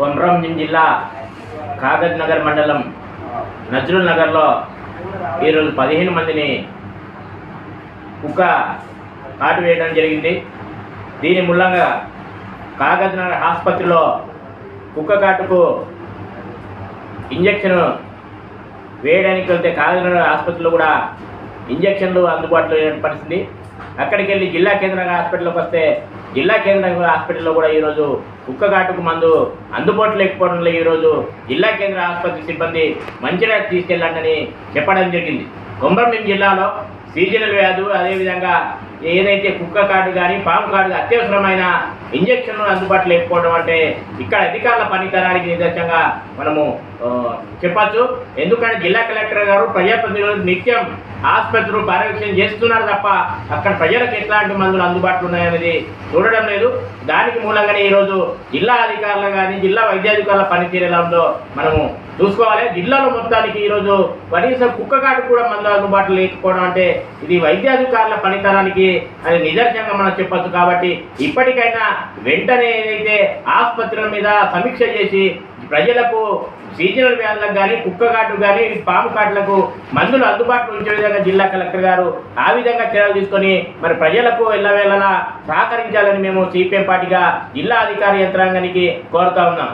కొమరంభీం జిల్లా కాగజ్ నగర్ మండలం నజ్రుల్ నగర్లో ఈరోజు పదిహేను మందిని కుక్క కాటు వేయడం జరిగింది. దీని మూలంగా కాగజ్ నగర్ ఆసుపత్రిలో కుక్క కాటుకు ఇంజక్షన్ వేయడానికి వెళ్తే కాగజ్ నగర్ ఆసుపత్రిలో కూడా ఇంజక్షన్లు అందుబాటులో పరిస్థితి. అక్కడికి వెళ్ళి జిల్లా కేంద్రంగా హాస్పిటల్కి వస్తే జిల్లా కేంద్ర హాస్పిటల్లో కూడా ఈరోజు కుక్కగాటుకు మందు అందుబాటులో లేకపోవడంలో ఈరోజు జిల్లా కేంద్ర ఆసుపత్రి సిబ్బంది మంచిర్యాల తీసుకెళ్ళండి చెప్పడం జరిగింది. కొమరంభీం జిల్లాలో సీజనల్ వ్యాధులు అదేవిధంగా ఏదైతే కుక్క కార్డు కానీ పాము కార్డు అత్యవసరమైన ఇంజక్షన్లు అందుబాటులో లేకపోవడం అంటే ఇక్కడ అధికారుల పనితనానికి నిదర్శనంగా మనము చెప్పచ్చు. ఎందుకంటే జిల్లా కలెక్టర్ గారు ప్రజాప్రతినిధులు నిత్యం ఆసుపత్రులు పర్యవేక్షణ చేస్తున్నారు తప్ప అక్కడ ప్రజలకు ఎట్లాంటి మందులు అందుబాటులో ఉన్నాయనేది చూడడం లేదు. దానికి మూలంగానే ఈరోజు జిల్లా అధికారులు కానీ జిల్లా వైద్యాధికారుల పనితీరు ఎలా ఉందో మనము చూసుకోవాలి. జిల్లాలో మొత్తానికి ఈరోజు కనీసం కుక్కగాడు కూడా మందు అందుబాటులో లేకపోవడం అంటే ఇది వైద్యాధికారుల పనితనానికి అది నిదర్శనంగా మనం చెప్పొచ్చు కాబట్టి ఇప్పటికైనా వెంటనే ఏదైతే ఆసుపత్రుల మీద సమీక్ష చేసి ప్రజలకు సీజనల్ వ్యాధులకు కానీ కుక్కగాడు కానీ పాము కాటులకు మందులు అందుబాటులో ఉంచే విధంగా జిల్లా కలెక్టర్ గారు ఆ విధంగా చర్యలు తీసుకొని మరి ప్రజలకు ఎల్లవేళలా సహకరించాలని మేము సిపిఎం పార్టీగా జిల్లా అధికార యంత్రాంగానికి కోరుతా ఉన్నాం.